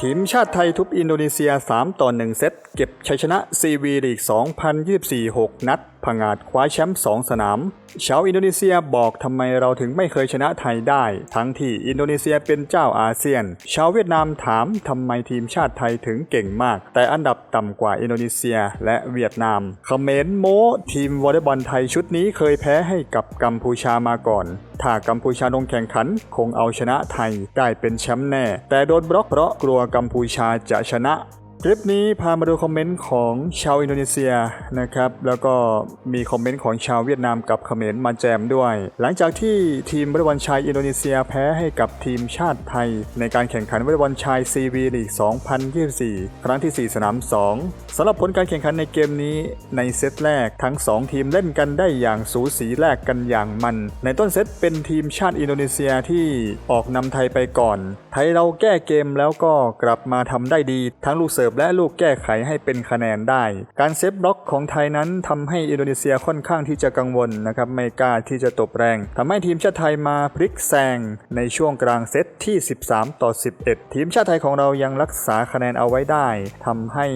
ทีมชาติไทยทุบอินโดนีเซีย 3 ต่อ 1 เซต เก็บชัยชนะซีวีลีก 2024 6 นัด ผงาดคว้าแชมป์2สนาม ชาวอินโดนีเซียบอกทำไมเราถึงไม่เคยชนะไทยได้ ทั้งที่อินโดนีเซียเป็นเจ้าอาเซียน ชาวเวียดนามถามทำไมทีมชาติไทยถึงเก่งมาก แต่อันดับต่ำกว่าอินโดนีเซียและเวียดนามคอมเขมรโมทีมวอลเลย์บอลไทยชุดนี้เคยแพ้ให้กับกัมพูชามาก่อนถ้ากัมพูชาลงแข่งขัน คงเอาชนะไทยได้เป็นแชมป์แน่ แต่โดนบล็อกเพราะกลัวกัมพูชาจะชนะ คลิปนี้พามาดูคอมเมนต์ของชาวอินโดนีเซียนะครับ แล้วก็มีคอมเมนต์ของชาวเวียดนามกับเขมรมาแจมด้วย หลังจากที่ทีมวอลเลย์บอลชายอินโดนีเซียแพ้ให้กับทีมชาติไทย ในการแข่งขันวอลเลย์บอลชายซีวีลีก 2024 ครั้งที่ 4 สนาม 2สำหรับผลการแข่งขันในเกมนี้ในเซตแรกทั้ง 2 ทีมเล่นกันได้อย่างสูสีแลกกันอย่างมัน ในต้นเซตเป็นทีมชาติอินโดนีเซียที่ออกนำไทยไปก่อน ไทยเราแก้เกมแล้วก็กลับมาทำได้ดี ทั้งลูกเสิร์ฟและลูกแก้ไขให้เป็นคะแนนได้ การเซฟบล็อกของไทยนั้นทำให้อินโดนีเซียค่อนข้างที่จะกังวลนะครับไม่กล้าที่จะตบแรงทำให้ทีมชาติไทยมาพลิกแซงในช่วงกลางเซตที่ 13 ต่อ 11 ทีมชาติไทยของเรายังรักษาคะแนนเอาไว้ได้ทำให้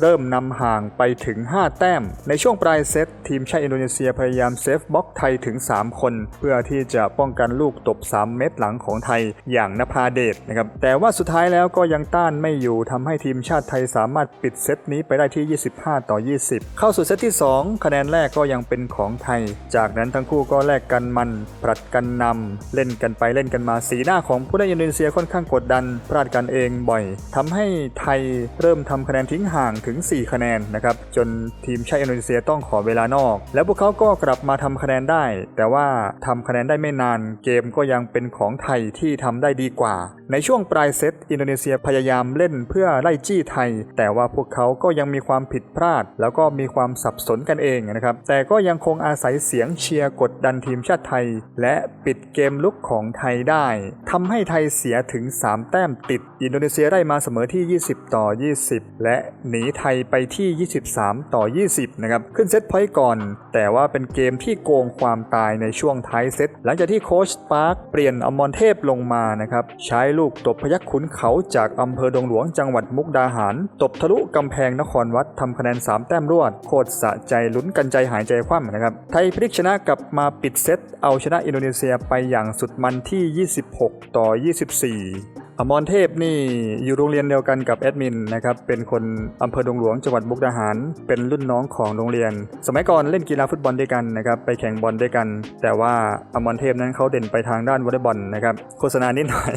เริ่มนำห่างไปถึง 5 แต้ม ในช่วงปลายเซตทีมชาติอินโดนีเซียพยายามเซฟบล็อกไทยถึง 3 คน เพื่อที่จะป้องกันลูกตบ 3 เม็ดหลังของไทยอย่างนภาเดชนะครับแต่ว่าสุดท้ายแล้วก็ยังต้านไม่อยู่ทำให้ทีมชาติไทยสามารถปิดเซตนี้ไปได้ที่ 25 ต่อ 20 เข้าสู่เซตที่ 2 คะแนนแรกก็ยังเป็นของไทย จากนั้นทั้งคู่ก็แลกกันมันผลัดกันนำเล่นกันไปเล่นกันมาสีหน้าของผู้เล่นอินโดนีเซียค่อนข้างกดดันพลาดกันเองบ่อยทำให้ไทยเริ่มทำคะแนนทิ้งห่างถึง 4 คะแนนนะครับจนทีมชาติอินโดนีเซียต้องขอเวลานอก แล้วพวกเขาก็กลับมาทำคะแนนได้ แต่ว่าทำคะแนนได้ไม่นานเกมก็ยังเป็นของไทยที่ทำได้ดีกว่าในช่วงปลายเซตอินโดนีเซียพยายามเล่นเพื่อไล่จี้ไทย แต่ว่าพวกเขาก็ยังมีความผิดพลาด แล้วก็มีความสับสนกันเองนะครับ แต่ก็ยังคงอาศัยเสียงเชียร์กดดันทีมชาติไทย และปิดเกมลุกของไทยได้ทำให้ไทยเสียถึง 3 แต้มติด อินโดนีเซียได้มาเสมอที่ 20 ต่อ 20 และหนีไทยไปที่ 23 ต่อ 20 นะครับ ขึ้นเซตพอยต์ก่อน แต่ว่าเป็นเกมที่โกงความตายในช่วงท้ายเซต หลังจากที่โค้ชปาร์คเปลี่ยนอมรเทพลงมานะครับ ใช้ลูกตบพยัคฆ์ขุนเขาจากอำเภอดงหลวงจังหวัดมุกดาหาร ตบทะลุกำแพงนครวัดทำคะแนน 3 แต้มรวด โคตรสะใจลุ้นกันใจหายใจคว่ำนะครับ ไทยพลิกชนะกลับมาปิดเซต เอาชนะอินโดนีเซียไปอย่างสุดมันที่ 26 ต่อ 24อมรเทพนี่อยู่โรงเรียนเดียวกันกับแอดมินนะครับเป็นคนอำเภอดงหลวงจังหวัดมุกดาหาร เป็นรุ่นน้องของโรงเรียน สมัยก่อนเล่นกีฬาฟุตบอลด้วยกันนะครับไปแข่งบอลด้วยกัน แต่ว่าอมรเทพนั้นเขาเด่นไปทางด้านวอลเลย์บอลนะครับโฆษณานิดหน่อย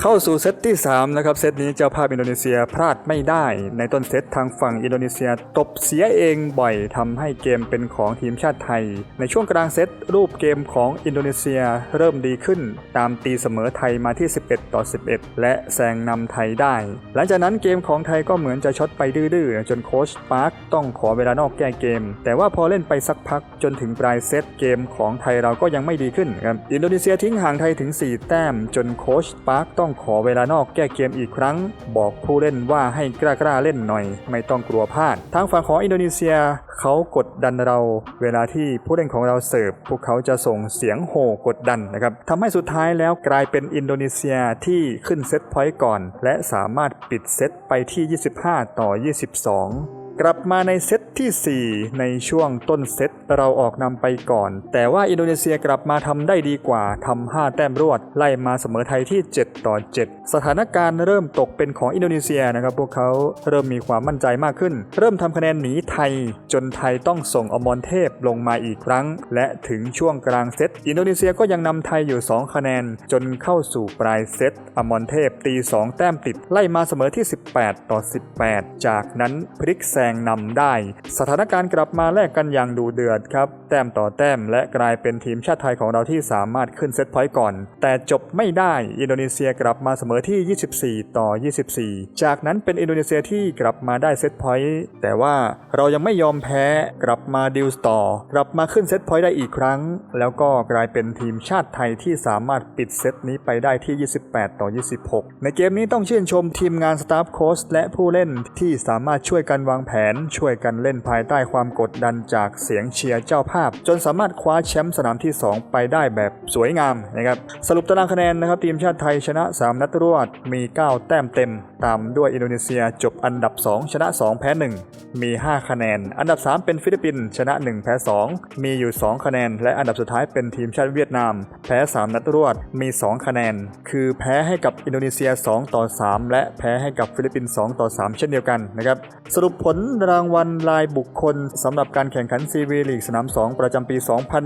เข้าสู่เซตที่ 3 นะครับ เซตนี้เจ้าภาพอินโดนีเซียพลาดไม่ได้ในต้นเซตทางฝั่งอินโดนีเซียตบเสียเองบ่อยทำให้เกมเป็นของทีมชาติไทย ในช่วงกลางเซตรูปเกมของอินโดนีเซียเริ่มดีขึ้น ตามตีเสมอไทยมาที่ 11 ต่อ 11 และแซงนำไทยได้ หลังจากนั้นเกมของไทยก็เหมือนจะช็อตไปดื้อๆ จนโค้ชปาร์คต้องขอเวลานอกแก้เกม แต่ว่าพอเล่นไปสักพักจนถึงปลายเซตเกมของไทยเราก็ยังไม่ดีขึ้นครับอินโดนีเซียทิ้งห่างไทยถึง 4 แต้ม จนโค้ชปาร์คต้องขอเวลานอกแก้เกมอีกครั้ง บอกผู้เล่นว่าให้กล้าๆเล่นหน่อย ไม่ต้องกลัวพลาด ทางฝั่งของอินโดนีเซีย เขากดดันเรา เวลาที่ผู้เล่นของเราเสิร์ฟพวกเขาจะส่งเสียงโห่กดดันนะครับทำให้สุดท้ายแล้วกลายเป็นอินโดนีเซียที่ขึ้นเซตพอยต์ก่อน และสามารถปิดเซตไปที่ 25 ต่อ 22 กลับมาในเซตที่ 4 ในช่วงต้นเซตเราออกนำไปก่อน แต่ว่าอินโดนีเซียกลับมาทำได้ดีกว่าทำ5แต้มรวด ไล่มาเสมอไทยที่ 7 ต่อ 7 สถานการณ์เริ่มตกเป็นของอินโดนีเซียนะครับพวกเขาเริ่มมีความมั่นใจมากขึ้น เริ่มทำคะแนนหนีไทย จนไทยต้องส่งอมรเทพลงมาอีกครั้ง และถึงช่วงกลางเซตอินโดนีเซียก็ยังนำไทยอยู่ 2 คะแนน จนเข้าสู่ปลายเซตอมรเทพตี 2 แต้มติด ไล่มาเสมอที่ 18 ต่อ 18 จากนั้นพลิกแซงนำได้สถานการณ์กลับมาแลกกันอย่างดูเดือดครับ แต้มต่อแต้มและกลายเป็นทีมชาติไทยของเราที่สามารถขึ้นเซตพอยต์ก่อน แต่จบไม่ได้อินโดนีเซียกลับมาเสมอที่ 24 ต่อ 24 จากนั้นเป็นอินโดนีเซียที่กลับมาได้เซตพอยต์แต่ว่าเรายังไม่ยอมแพ้กลับมาดิวส์ต่อกลับมาขึ้นเซตพอยต์ได้อีกครั้ง แล้วก็กลายเป็นทีมชาติไทยที่สามารถปิดเซตนี้ไปได้ที่ 28 ต่อ 26 ในเกมนี้ต้องชื่นชมทีมงานสตาฟโค้ชและผู้เล่นที่สามารถช่วยกันวางแผนช่วยกันเล่นภายใต้ความกดดันจากเสียงเชียร์เจ้าภาพ จนสามารถคว้าแชมป์สนามที่ 2 ไปได้แบบสวยงามนะครับสรุปตารางคะแนนนะครับทีมชาติไทยชนะ 3 นัดรวดมี 9 แต้มเต็ม ตามด้วยอินโดนีเซียจบอันดับ 2 ชนะ 2 แพ้ 1 มี 5 คะแนน อันดับ 3 เป็นฟิลิปปินส์ชนะ 1 แพ้ 2 มีอยู่ 2 คะแนน และอันดับสุดท้ายเป็นทีมชาติเวียดนาม แพ้ 3 นัดรวดมี 2 คะแนน คือแพ้ให้กับอินโดนีเซีย 2 ต่อ 3 และแพ้ให้กับฟิลิปปินส์2ต่อ 3 เช่นเดียวกันนะครับสรุปผลรางวัลรายบุคคลสำหรับการแข่งขันซีวีลีกสนาม 2 ประจำปี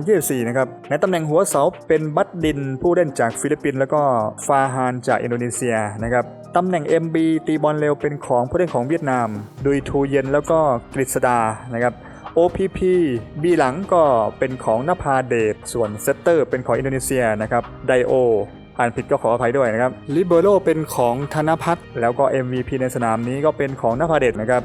2024 นะครับ ในตำแหน่งหัวเสาเป็นบัตดินผู้เล่นจากฟิลิปปินส์แล้วก็ฟาฮานจากอินโดนีเซียนะครับตำแหน่ง MB ตีบอลเร็วเป็นของผู้เล่นของเวียดนาม ดุยทูเย็นแล้วก็กฤษดานะครับ OPP บีหลังก็เป็นของนภาเดชส่วนเซตเตอร์เป็นของอินโดนีเซียนะครับไดโออ่านผิดก็ขออภัยด้วยนะครับลิเบโรเป็นของธนพัฒน์แล้วก็ MVP ในสนามนี้ก็เป็นของนภาเดชนะครับ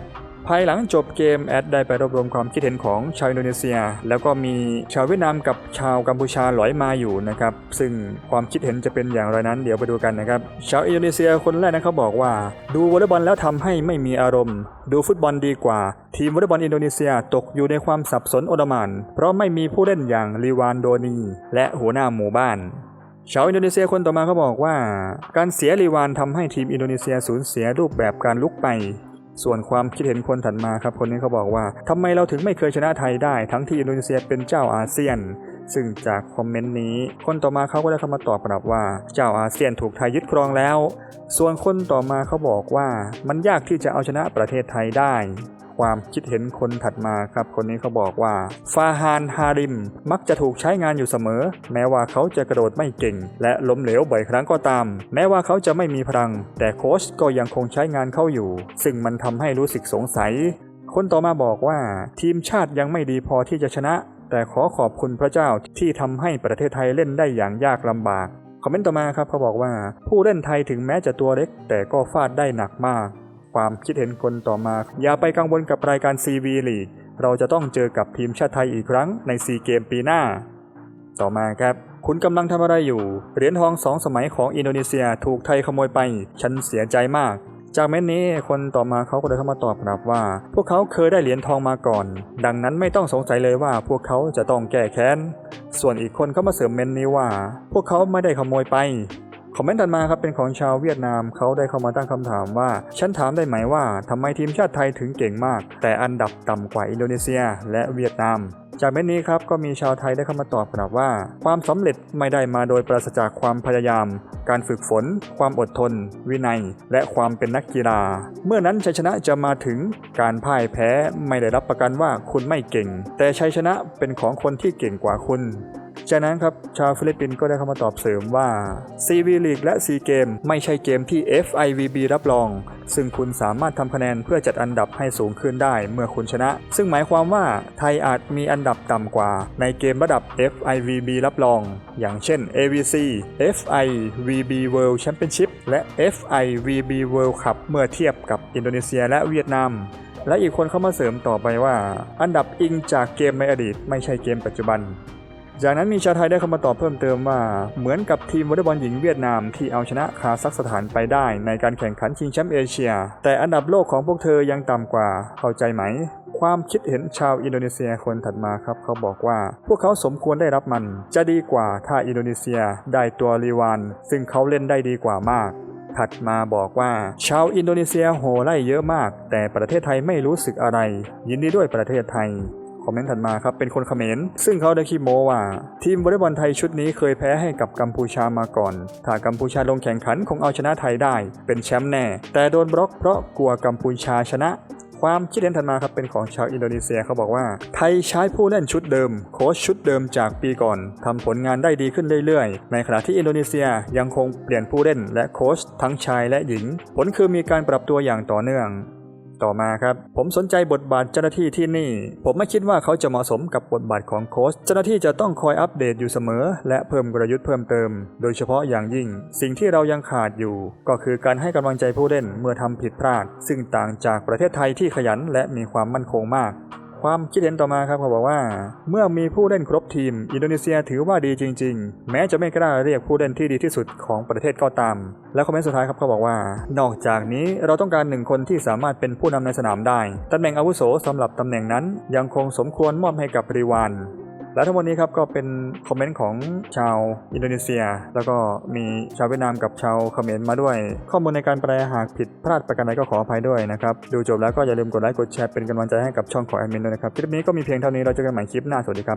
ภายหลังจบเกมแอดได้ไปรวบรวมความคิดเห็นของชาวอินโดนีเซีย แล้วก็มีชาวเวียดนามกับชาวกัมพูชาหลอยมาอยู่นะครับซึ่งความคิดเห็นจะเป็นอย่างไรนั้นเดี๋ยวไปดูกันนะครับชาวอินโดนีเซียคนแรกนะเขาบอกว่า ดูวอลเลย์บอลแล้วทำให้ไม่มีอารมณ์ ดูฟุตบอลดีกว่า ทีมวอลเลย์บอลอินโดนีเซียตกอยู่ในความสับสนโอลมานเพราะไม่มีผู้เล่นอย่างลีวานโดนี และหัวหน้าหมู่บ้านชาวอินโดนีเซียคนต่อมาเขาบอกว่า การเสียลีวานทำให้ทีมอินโดนีเซียสูญเสียรูปแบบการลุกไป ส่วนความคิดเห็นคนถัดมาครับคนนี้เขาบอกว่าทำไมเราถึงไม่เคยชนะไทยได้ ทั้งที่อินโดนีเซียเป็นเจ้าอาเซียน ซึ่งจากคอมเมนต์นี้ คนต่อมาเขาก็ได้เข้ามาตอบกลับว่า เจ้าอาเซียนถูกไทยยึดครองแล้ว ส่วนคนต่อมาเขาบอกว่า มันยากที่จะเอาชนะประเทศไทยได้ ความคิดเห็นคนถัดมาครับ คนนี้เขาบอกว่า ฟาฮานฮาริม มักจะถูกใช้งานอยู่เสมอ แม้ว่าเขาจะกระโดดไม่เก่ง และล้มเหลวบ่อยครั้งก็ตาม แม้ว่าเขาจะไม่มีพลัง แต่โค้ชก็ยังคงใช้งานเขาอยู่ ซึ่งมันทำให้รู้สึกสงสัย คนต่อมาบอกว่า ทีมชาติยังไม่ดีพอที่จะชนะ แต่ขอขอบคุณพระเจ้าที่ทำให้ประเทศไทยเล่นได้อย่างยากลำบากคอมเมนต์ต่อมาครับเขาบอกว่า ผู้เล่นไทยถึงแม้จะตัวเล็ก แต่ก็ฟาดได้หนักมาก ความคิดเห็นคนต่อมา อย่าไปกังวลกับรายการ CV League เราจะต้องเจอกับทีมชาติไทยอีกครั้งในซีเกมปีหน้า ต่อมาครับ คุณกำลังทำอะไรอยู่ เหรียญทองสองสมัยของอินโดนีเซียถูกไทยขโมยไป ฉันเสียใจมาก จากเม้นนี้คนต่อมาเขาก็เลยเข้ามาตอบกลับว่า พวกเขาเคยได้เหรียญทองมาก่อน ดังนั้นไม่ต้องสงสัยเลยว่าพวกเขาจะต้องแก้แค้น ส่วนอีกคนเข้ามาเสริมเม้นนี้ว่า พวกเขาไม่ได้ขโมยไป คอมเมนต์ถัดมาครับเป็นของชาวเวียดนามเขาได้เข้ามาตั้งคำถามว่า ฉันถามได้ไหมว่าทำไมทีมชาติไทยถึงเก่งมาก แต่อันดับต่ำกว่าอินโดนีเซีย และเวียดนามจากเม้นนี้ครับก็มีชาวไทยได้เข้ามาตอบกลับว่า ความสำเร็จไม่ได้มาโดยปราศจากความพยายาม การฝึกฝน ความอดทน วินัย และความเป็นนักกีฬา เมื่อนั้นชัยชนะจะมาถึงการพ่ายแพ้ไม่ได้รับประกันว่าคุณไม่เก่ง แต่ชัยชนะเป็นของคนที่เก่งกว่าคุณ จากนั้นครับชาวฟิลิปปินส์ก็ได้เข้ามาตอบเสริมว่า CV League และ C Game ไม่ใช่เกมที่ FIVB รับรอง ซึ่งคุณสามารถทำคะแนนเพื่อจัดอันดับให้สูงขึ้นได้เมื่อคุณชนะ ซึ่งหมายความว่าไทยอาจมีอันดับต่ำกว่า ในเกมระดับ FIVB รับรอง อย่างเช่น AVC FIVB World Championship และ FIVB World Cup เมื่อเทียบกับอินโดนีเซียและเวียดนามและอีกคนเข้ามาเสริมต่อไปว่า อันดับอิงจากเกมในอดีตไม่ใช่เกมปัจจุบัน จากนั้นมีชาวไทยได้เข้ามาตอบเพิ่มเติมว่า เหมือนกับทีมวอลเลย์บอลหญิงเวียดนามที่เอาชนะคาซัคสถานไปได้ในการแข่งขันชิงแชมป์เอเชีย แต่อันดับโลกของพวกเธอยังต่ำกว่าเข้าใจไหมความคิดเห็นชาวอินโดนีเซียคนถัดมาครับ เขาบอกว่า พวกเขาสมควรได้รับมัน จะดีกว่าถ้าอินโดนีเซียได้ตัวรีวานซึ่งเขาเล่นได้ดีกว่ามาก ถัดมาบอกว่า ชาวอินโดนีเซียโห่ไล่เยอะมาก แต่ประเทศไทยไม่รู้สึกอะไร ยินดีด้วยประเทศไทย คอมเมนต์ถัดมาครับเป็นคนเขมรซึ่งเขาได้ขี้โม้ว่า ทีมวอลเลย์บอลไทยชุดนี้เคยแพ้ให้กับกัมพูชามาก่อน ถ้ากัมพูชาลงแข่งขันคงเอาชนะไทยได้ เป็นแชมป์แน่ แต่โดนบล็อกเพราะกลัวกัมพูชาชนะความคิดเห็นถัดมาครับเป็นของชาวอินโดนีเซียเขาบอกว่า ไทยใช้ผู้เล่นชุดเดิม โค้ชชุดเดิมจากปีก่อนทำผลงานได้ดีขึ้นเรื่อยๆ ในขณะที่อินโดนีเซียยังคงเปลี่ยนผู้เล่นและโค้ชทั้งชายและหญิง ผลคือมีการปรับตัวอย่างต่อเนื่อง ต่อมาครับ ผมสนใจบทบาทเจ้าหน้าที่ที่นี่ ผมไม่คิดว่าเขาจะเหมาะสมกับบทบาทของโค้ชเจ้าหน้าที่จะต้องคอยอัปเดตอยู่เสมอ และเพิ่มกลยุทธ์เพิ่มเติม โดยเฉพาะอย่างยิ่ง สิ่งที่เรายังขาดอยู่ ก็คือการให้กำลังใจผู้เล่นเมื่อทำผิดพลาด ซึ่งต่างจากประเทศไทยที่ขยันและมีความมั่นคงมาก ความคิดเห็นต่อมาครับเขาบอกว่า เมื่อมีผู้เล่นครบทีม อินโดนีเซียถือว่าดีจริง ๆ แม้จะไม่กล้าเรียกผู้เล่นที่ดีที่สุดของประเทศก็ตาม และคอมเมนต์สุดท้ายครับเขาบอกว่า นอกจากนี้เราต้องการหนึ่งคนที่สามารถเป็นผู้นำในสนามได้ตำแหน่งอาวุโสสำหรับตำแหน่งนั้นยังคงสมควรมอบให้กับริวาน และทั้งหมดนี้ครับก็เป็นคอมเมนต์ของชาวอินโดนีเซีย แล้วก็มีชาวเวียดนามกับชาวเขมรมาด้วย ข้อมูลในการแปลหากผิดพลาดประการใดก็ขออภัยด้วยนะครับ ดูจบแล้วก็อย่าลืมกดไลค์กดแชร์เป็นกำลังใจให้กับช่องของแอดมินด้วยนะครับ คลิปนี้ก็มีเพียงเท่านี้เราเจอกันใหม่คลิปหน้าสวัสดีครับ